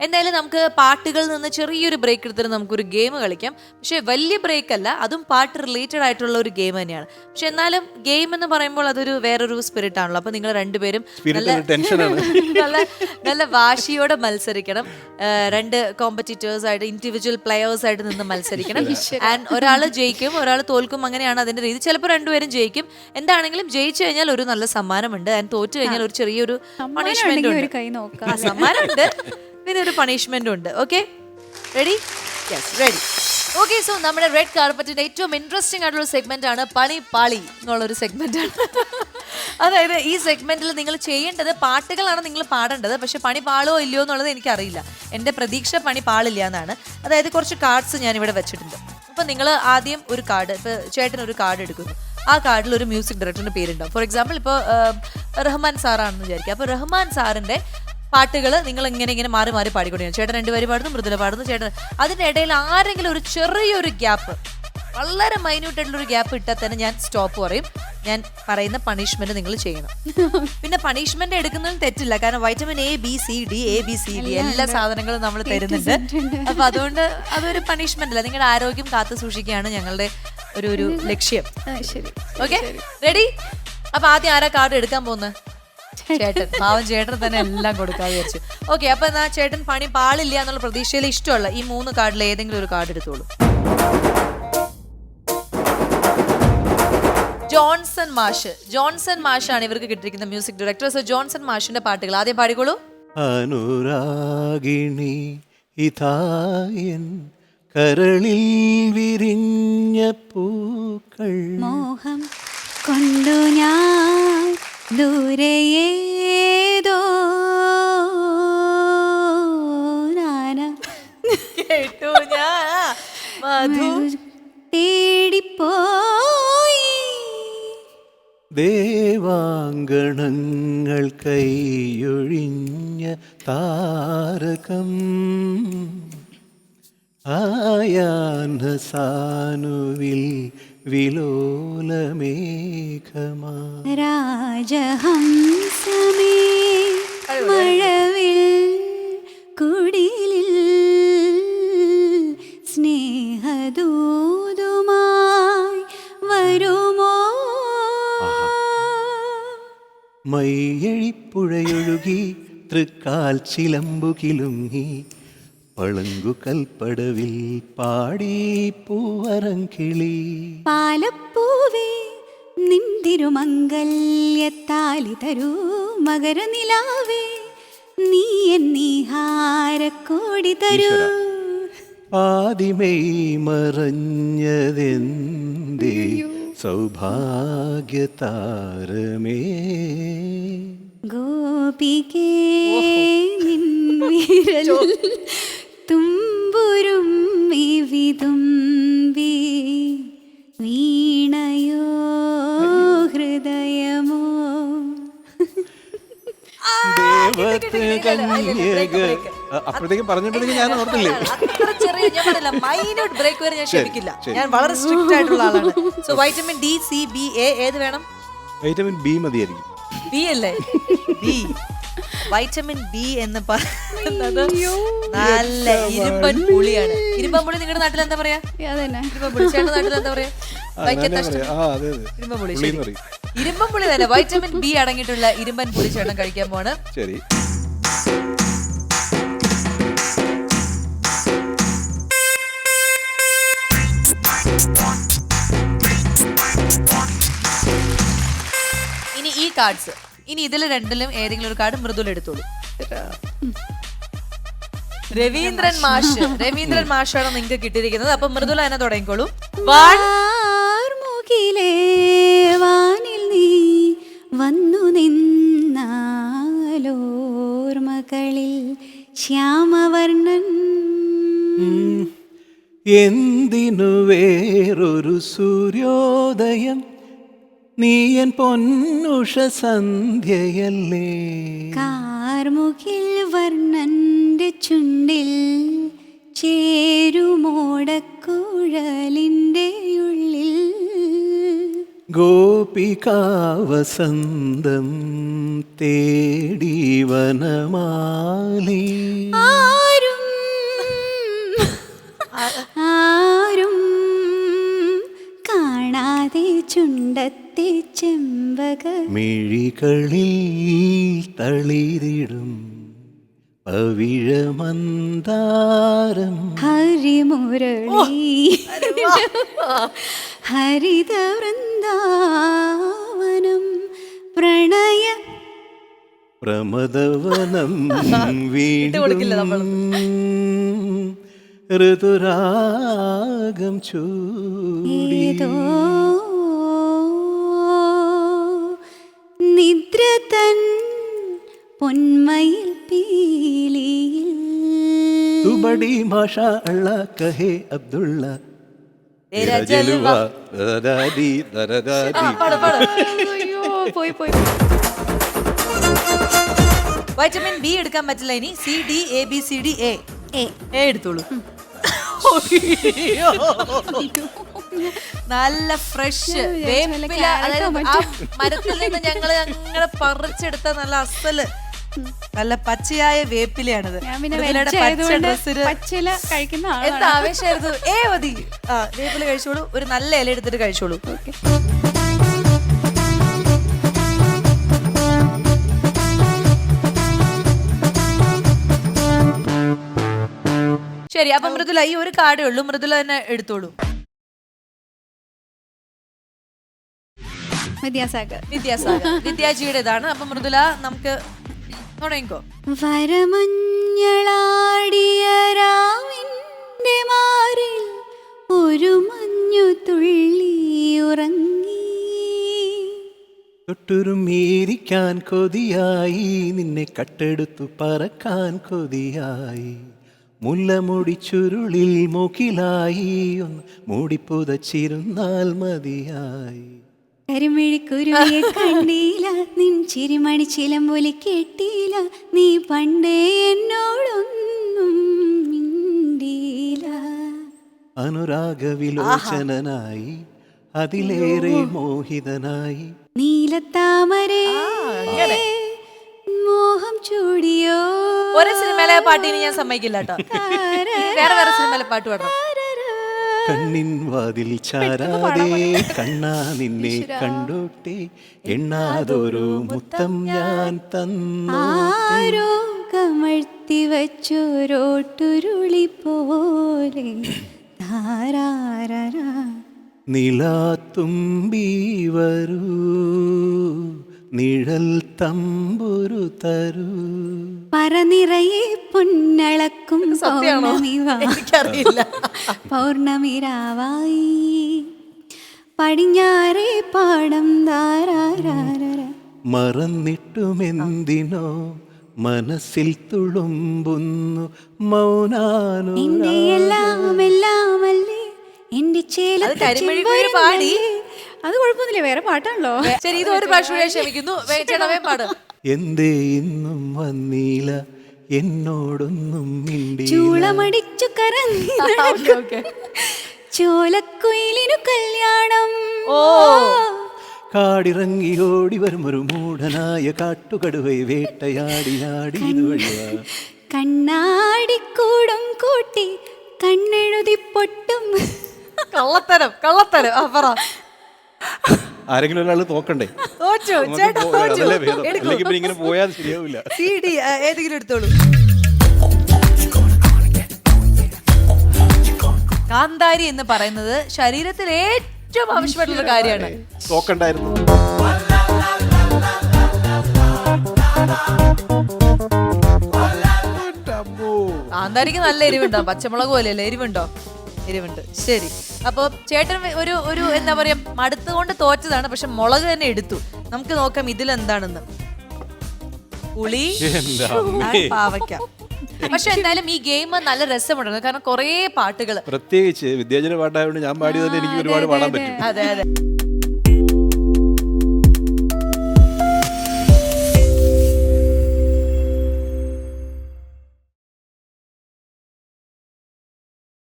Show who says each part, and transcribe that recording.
Speaker 1: എന്തായാലും നമുക്ക് പാട്ടുകളിൽ നിന്ന് ചെറിയൊരു ബ്രേക്ക് എടുത്തിട്ട് നമുക്കൊരു ഗെയിം കളിക്കാം. പക്ഷേ വലിയ ബ്രേക്ക് അല്ല അതും പാട്ട് റിലേറ്റഡ് ആയിട്ടുള്ള ഒരു ഗെയിം തന്നെയാണ്. പക്ഷെ എന്നാലും ഗെയിം എന്ന് പറയുമ്പോൾ അതൊരു വേറൊരു സ്പിരിറ്റ് ആണല്ലോ. അപ്പൊ നിങ്ങൾ രണ്ടുപേരും
Speaker 2: നല്ല
Speaker 1: നല്ല നല്ല വാശിയോടെ മത്സരിക്കണം. രണ്ട് കോമ്പറ്റീറ്റേഴ്സ് ആയിട്ട് ഇൻഡിവിജ്വൽ പ്ലെയേഴ്സ് ആയിട്ട് നിന്ന് മത്സരിക്കണം. ആൻഡ് ഒരാൾ ജയിക്കും ഒരാൾ തോൽക്കും അങ്ങനെയാണ് അതിന്റെ രീതി. ചിലപ്പോൾ രണ്ടുപേരും ജയിക്കും. എന്താണെങ്കിലും ജയിച്ചു കഴിഞ്ഞാൽ ഒരു നല്ല സമ്മാനമുണ്ട്. ആൻഡ് തോറ്റു കഴിഞ്ഞാൽ ഒരു ചെറിയൊരു പണിഷ്മെന്റ് ഉണ്ട്.
Speaker 3: ഒരു കൈ നോക്കാം.
Speaker 1: ആ, സമ്മാനമുണ്ട്. പിന്നെ ഒരു പണിഷ്മെന്റും ഉണ്ട്. Okay ready yes ready okay so നമ്മുടെ റെഡ് കാർപ്പറ്റിന്റെ ഏറ്റവും ഇൻട്രസ്റ്റിംഗ് ആയിട്ടുള്ള സെഗ്മെന്റ് ആണ് പണി പാളി എന്നുള്ള ഒരു സെഗ്മെന്റ് ആണ്. അതായത് ഈ സെഗ്മെന്റിൽ നിങ്ങൾ ചെയ്യേണ്ടത് പാട്ടുകളാണ് നിങ്ങൾ പാടേണ്ടത്. പക്ഷെ പണി പാളോ ഇല്ലയോ എന്നുള്ളത് എനിക്കറിയില്ല. എന്റെ പ്രതീക്ഷ പണി പാളില്ല എന്നാണ്. അതായത് കുറച്ച് കാർഡ്സ് ഞാൻ ഇവിടെ വെച്ചിട്ടുണ്ട്. അപ്പൊ നിങ്ങൾ ആദ്യം ഒരു കാർഡ് ഇപ്പൊ ചേട്ടൻ ഒരു കാർഡ് എടുക്കുന്നു. ആ കാർഡിൽ ഒരു മ്യൂസിക് ഡയറക്ടറിന്റെ പേരുണ്ടാവും. ഫോർ എക്സാമ്പിൾ ഇപ്പോൾ റഹ്മാൻ സാറാണെന്ന് വിചാരിക്കുക. അപ്പോൾ റഹ്മാൻ സാറിന്റെ പാട്ടുകൾ നിങ്ങൾ ഇങ്ങനെ ഇങ്ങനെ മാറി മാറി പാടിക്കൊണ്ടിരിക്കും ചേട്ടൻ രണ്ടുപേരും പാടുന്നു മൃദുല പാടുന്നു ചേട്ടൻ അതിന്റെ ഇടയിൽ ആരെങ്കിലും ഒരു ചെറിയൊരു ഗ്യാപ്പ് വളരെ മൈന്യൂട്ട് ആയിട്ടുള്ള ഒരു ഗ്യാപ്പ് ഇട്ടാൽ തന്നെ ഞാൻ സ്റ്റോപ്പ് പറയും. ഞാൻ പറയുന്ന പണിഷ്മെന്റ് നിങ്ങൾ ചെയ്യണം. പിന്നെ പണിഷ്മെന്റ് എടുക്കുന്നതിൽ തെറ്റില്ല. കാരണം vitamin A B C D A B C D എല്ലാ സാധനങ്ങളും നമ്മൾ തരുന്നുണ്ട്. അപ്പൊ അതുകൊണ്ട് അതൊരു പണിഷ്മെന്റ് അല്ല. നിങ്ങളുടെ ആരോഗ്യം കാത്തു സൂക്ഷിക്കുകയാണ് ഞങ്ങളുടെ ഒരു ഒരു ലക്ഷ്യം. ഓക്കെ റെഡി അപ്പൊ ആദ്യം ആരാ കാർഡ് എടുക്കാൻ പോകുന്നത്? ചേട്ടൻ പാവം ചേട്ടൻ തന്നെ എല്ലാം കൊടുക്കാതെ വിചാരിച്ചു. ഓക്കെ അപ്പൊ എന്നാ ചേട്ടൻ പണി പാളില്ല എന്നുള്ള പ്രതീക്ഷയിൽ ഇഷ്ടമുള്ള ഈ മൂന്ന് കാർഡിൽ ഏതെങ്കിലും ഒരു കാർഡ് എടുത്തോളൂ. ജോൺസൺ മാഷ്. ജോൺസൺ മാഷാണ് ഇവർക്ക് കിട്ടിയിരിക്കുന്ന മ്യൂസിക് ഡയറക്ടർ സോ ജോൺസൺ മാഷിന്റെ പാട്ടുകൾ ആദ്യം പാടിക്കോളൂ.
Speaker 2: അനുരാഗിണി ഇതായൻ കരളിൽ വിരിഞ്ഞ പൂക്കൾ.
Speaker 3: മോഹം കൊണ്ടു ഞാൻ ദൂരെയേതോ നാന.
Speaker 1: കേട്ടു ഞാൻ. മധു.
Speaker 3: തേടിപ്പോയി.
Speaker 2: ദേവാങ്കണങ്ങൾ കൈയൊഴിഞ്ഞ താരകം. ആയാന സാനുവിൽ വിലോലമേഘമാ.
Speaker 3: രാജഹംസമേ മഴവിൽ കുടിലിൽ സ്നേഹദൂതുമായി വരുമോ?
Speaker 2: മയ്യഴിപ്പുഴയൊഴുകി തൃക്കാൽ ചിലമ്പു കിലുങ്ങി പളുങ്കു കൽപ്പടവിൽ പാടി പൂവരങ്കിളി
Speaker 3: പാലപ്പൂവേ നിന്തിരുമംഗല്യത്താലി തരൂ മകരനിലാവേ നീ എന്നീഹാരക്കോടി തരൂ.
Speaker 2: പാതിമെയ് മറഞ്ഞതെന്തേ? സൗഭാഗ്യതാരമേ.
Speaker 3: ഗോപികേ നിൻ വിരൽ തുമ്പുരും വിവിതുമ്പി വീണയോ ഹൃദയമോ?
Speaker 2: അപ്പോഴത്തേക്കും പറഞ്ഞിട്ടുണ്ടെങ്കിൽ ഞാൻ ഓർത്തില്ലേ?
Speaker 1: ചെറിയ ഞാൻ പറഞ്ഞില്ല മൈന്യൂട്ട് ബ്രേക്ക് വരെ ഞാൻ ക്ഷമിക്കില്ല. ഞാൻ വളരെ സ്ട്രിക്റ്റ് ആയിട്ടുള്ള ആളാണ്. So vitamin D C B A ഏത് വേണം?
Speaker 2: വൈറ്റമിൻ ബി മതിയായിരിക്കും.
Speaker 1: ബി അല്ലേ? ബി വൈറ്റമിൻ ബി എന്ന് പറയുന്നത് നല്ല ഇരുമ്പൻ പുളിയാണ്. ഇരുമ്പൻ പുളി നിങ്ങളുടെ നാട്ടിൽ എന്താ പറയാ? ഇരുമ്പൻ പുളി. നാട്ടിൽ എന്താ പറയാ? ഇരുമ്പൻ പുളി ഇരുമ്പൻ പുളി തന്നെ. വൈറ്റമിൻ ബി അടങ്ങിയിട്ടുള്ള ഇരുമ്പൻ പുളി ചേട്ടൻ കഴിക്കാൻ പോണ്
Speaker 2: ശരി.
Speaker 1: ഇനി ഈ കാർഡ്സ് ഇനി ഇതിൽ രണ്ടിലും ഏതെങ്കിലും ഒരു കാർഡ് മൃദുല എടുത്തോളൂ. രവീന്ദ്രൻ മാഷ്. രവീന്ദ്രൻ മാഷാണ് നിങ്ങൾക്ക് കിട്ടിയിരിക്കുന്നത്. അപ്പൊ മൃദുല എന്നെ തുടങ്ങിക്കോളൂ.
Speaker 3: വാനിൽ നീ വന്നു നിന്നാലോർമകളിൽ
Speaker 2: ശ്യാമവർണൻ. എന്തിനു വേറൊരു സൂര്യോദയം? നീയൻ പൊന്നുഷ സന്ധ്യയല്ലേ?
Speaker 3: കാർമുകിൽ വർണന്റെ ചുണ്ടിൽ ചേരുമോടക്കുഴലിന്റെ ഉള്ളിൽ.
Speaker 2: ഗോപികാവസന്തം തേടി വനമാലി.
Speaker 3: ആരും ആരും കാണാതെ ചുണ്ടത്ത് ചെമ്പക.
Speaker 2: മിഴികളിൽ തളിരിടും പവിഴമന്താരം
Speaker 3: ഹരിമുരളി. ഹരിത വൃന്ദാവനം പ്രണയ.
Speaker 2: പ്രമദവനം വീണ്ടും ഋതുരാഗം ചൂടി.
Speaker 3: നിദ്ര തൻ പൊന്മയിൽ പീലിയിൽ
Speaker 2: तू बड़ी माशा अल्लाह कहे अब्दुल्ला
Speaker 1: तेरा
Speaker 2: तेरा जलवा दरादी दरादी
Speaker 1: പാട് പാട്
Speaker 3: അയ്യോ പോയി പോയി
Speaker 1: വൈറ്റമിൻ ബി എടുക്കാൻ പറ്റില്ല ഇനി C D A B C D A
Speaker 3: A
Speaker 1: A എടുത്തോളൂ അയ്യോ. നല്ല ഫ്രഷ് വേപ്പില അതായത് ആ. മരത്തിൽ നിന്ന് ഞങ്ങൾ അങ്ങനെ പറിച്ചെടുത്ത നല്ല അസൽ. നല്ല പച്ചയായ വേപ്പിലയാണിത്. എന്ത് ആവേശമായിരുന്നു? ഏ മതി. ആ വേപ്പില കഴിച്ചോളൂ. ഒരു നല്ല ഇല എടുത്തിട്ട് കഴിച്ചോളൂ. ശരി അപ്പൊ മൃദുല ഈ ഒരു കാർഡേ ഉള്ളൂ. മൃദുല തന്നെ എടുത്തോളൂ.
Speaker 3: വിദ്യാസാഗർ.
Speaker 1: വിദ്യാസാഗർ. വിദ്യാജിയുടേതാണ്. അപ്പൊ മൃദുല നമുക്ക് തുടങ്ങിക്കോ
Speaker 3: വരമഞ്ഞളാടിയ രാവിന്റെ മാറിൽ ഒരു മഞ്ഞു തുള്ളി ഉറങ്ങി.
Speaker 2: തൊട്ടുരുമേരിക്കാൻ കൊതിയായി. നിന്നെ കട്ടെടുത്തു പറക്കാൻ കൊതിയായി. മുല്ലമുടി ചുരുളിൽ മുകിലായി. ഒന്ന് മൂടിപ്പുതച്ചിരുന്നാൽ മതിയായി.
Speaker 3: കരിമിഴിക്കുരുവിയെ കണ്ടീല. നിൻ ചിരിമണി ചിലമ്പൊലി കേട്ടീല. നീ പണ്ടേ എന്നോടൊന്നും മിണ്ടീല.
Speaker 2: അനുരാഗവിലോചനനായി അതിലേറെ മോഹിതനായി.
Speaker 3: നീലത്താമരേ മോഹം ചൂടിയോ.
Speaker 1: ഒരേ സിനിമയിലെ പാട്ടിന് ഞാൻ സമ്മതിക്കില്ല കേട്ടോ. വേറെ വേറെ സിനിമയിലെ പാട്ട് പാടണം.
Speaker 2: കണ്ണിൻ വാതിൽ ചാരാതെ കണ്ണാ നിന്നെ കണ്ടോട്ടെ? എണ്ണാതൊരു മുത്തം ഞാൻ തന്നു
Speaker 3: കമഴ്ത്തി വച്ചോരോട്ടുരുളി പോലെ ധാരാരരാ.
Speaker 2: നിലാത്തുമ്പി വരൂ നിഴൽ തമ്പുരു തരൂ.
Speaker 3: പറനിറയെ പൊന്നളക്കും
Speaker 1: സത്യാണോ
Speaker 3: പൗർണമി വാ.
Speaker 1: എനിക്കറിയില്ല.
Speaker 3: പൗർണമിരാവായി. പടിഞ്ഞാറേ പാടം ധാരാരാര
Speaker 2: മറന്നിട്ടുമെന്തിനോ മനസ്സിൽ തുളുമ്പുന്നു
Speaker 3: മൗനാനു
Speaker 2: മൗനാനുരാഗം
Speaker 3: എല്ലാം എല്ലാമല്ലേ എന്റെ ചേല
Speaker 1: അത് പാടി.
Speaker 3: അത് കുഴപ്പമൊന്നുമില്ല വേറെ പാട്ടാണല്ലോ.
Speaker 1: ശരി ഇത് ഒരു പ്രാവശ്യം ക്ഷമിക്കുന്നു ചേട്ടാ പാട്.
Speaker 2: എന്തേ ഇന്നും വന്നീല? എന്നോടൊന്നും മിണ്ടി
Speaker 3: ചൂളമടിച്ചു കറങ്ങി. ചോലക്കുയിലിനു കല്യാണം.
Speaker 1: ഓ.
Speaker 2: കാടിറങ്ങി ഓടി വരും ഒരു മൂഢനായ കാട്ടുകടുവൈ വേട്ടയാടിയാടി
Speaker 3: കണ്ണാടിക്കൂടും കൂട്ടി കണ്ണെഴുതി പൊട്ടും.
Speaker 1: കള്ളത്തരം കള്ളത്തരം. ആ പറ.
Speaker 4: ആരെങ്കിലും ഒരാൾ തോക്കണ്ടേ?
Speaker 1: ചേട്ടാ എടുക്കൂ.
Speaker 4: ഇങ്ങനെ പോയാൽ ശരിയാവില്ല
Speaker 1: സി ഡി ഏതെങ്കിലും എടുത്തോളൂ. കാന്താരി എന്ന് പറയുന്നത് ശരീരത്തിൽ ഏറ്റവും ആവശ്യമായിട്ടുള്ള കാര്യമാണ്.
Speaker 4: തോക്കണ്ടായിരുന്നു.
Speaker 1: കാന്താരിക്ക് നല്ല എരിവുണ്ടോ? പച്ചമുളക് പോലെയല്ലേ? എരിവുണ്ടോ? എരിവുണ്ട്. ശരി. അപ്പൊ ചേട്ടൻ ഒരു ഒരു എന്താ പറയാ മടുത്തുകൊണ്ട് തോറ്റതാണ് പക്ഷെ മുളക് തന്നെ എടുത്തു. നമുക്ക് നോക്കാം ഇതിൽ എന്താണെന്ന് പുളി പാവയ്ക്ക. പക്ഷെ എന്തായാലും ഈ ഗെയിം നല്ല രസമുണ്ടല്ലോ കാരണം കുറേ പാട്ടുകൾ
Speaker 4: പ്രത്യേകിച്ച് വിദ്യാജന പാട്ടായതുകൊണ്ട് ഞാൻ പാടിയതിന് എനിക്ക് ഒരുപാട് പാടാൻ പറ്റും.
Speaker 1: അതെ അതെ.